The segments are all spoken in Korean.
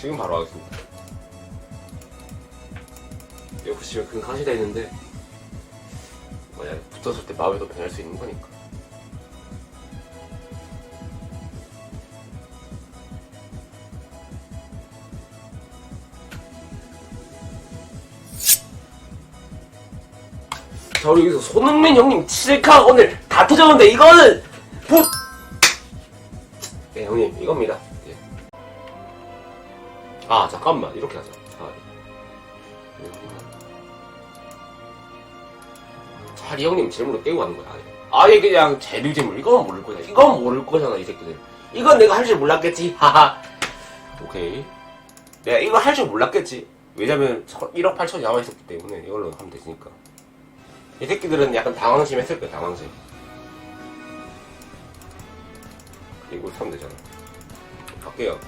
지금 바로 하겠습니다. 큰 가시가 있는데 만약 붙었을 때 마음에도 변할 수 있는 거니까. 자 우리 여기서 손흥민 형님 칠카 오늘 다 터졌는데 이거는 부... 네 형님 이겁니다 예. 아 잠깐만. 이렇게 하자. 차라리 차라리 형님 질문을 깨고 가는 거야. 아예. 아예 그냥 재료 질문 이건 모를 거잖아. 이건 모를 거잖아 이 새끼들. 이건 내가 할 줄 몰랐겠지. 하하. 오케이. 내가 이거 할 줄 몰랐겠지. 왜냐면 1억 8천이 나와 있었기 때문에 이걸로 하면 되니까. 이 새끼들은 약간 당황심 했을 거야, 당황심. 이거 하면 되잖아. 갈게요.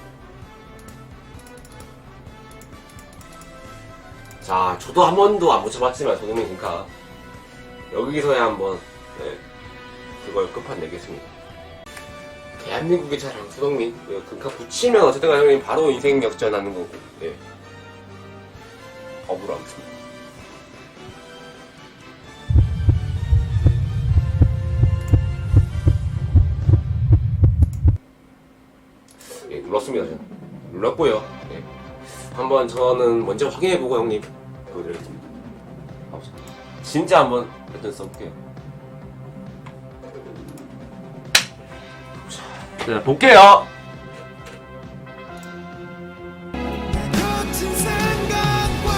자, 저도 한 번도 안 붙여봤지만, 손흥민 금카. 여기서야 한번, 네, 그걸 끝판내겠습니다. 대한민국의 자랑, 손흥민. 네, 금카 붙이면 어쨌든 간에 바로 인생 역전하는 거고, 네. 업으로 하겠습니다. 예, 눌렀습니다. 저는. 눌렀고요. 예. 한번 저는 먼저 확인해보고 형님 보여드리겠습니다. 진짜 한번 일단 써볼게요. 자, 볼게요. 거친 생각과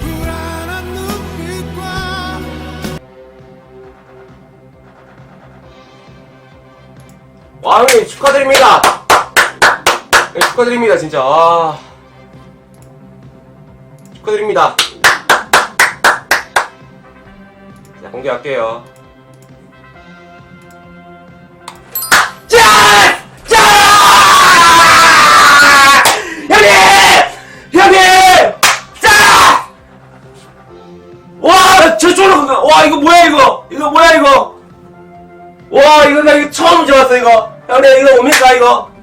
불안한 눈빛과 와, 형님 축하드립니다. 네, 축하드립니다, 진짜. 아. 축하드립니다. 자, 공개할게요. 와, 이거 뭐야, 이거? 이거 뭐야, 이거? 와 이거 나 이거 처음 잡았어 이거 형님 이거 뭡니까 이거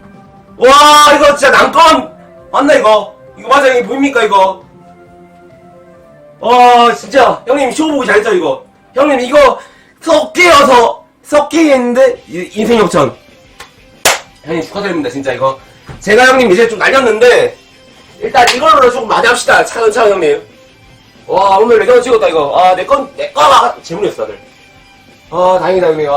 와 이거 진짜 난건 맞나 이거? 이거 맞아 이거 보입니까 이거? 와 진짜. 형님 쇼 보고 잘했죠 이거? 형님 이거 섞여서 이- 인생 역전 형님 축하드립니다 진짜 이거. 제가 형님 이제 좀 날렸는데 일단 이걸로 조금 많이 합시다 차근차근 형님. 와 오늘 레전드 찍었다 이거. 아내건내거가 재물이었어 다들. 아 다행이다 형님. 아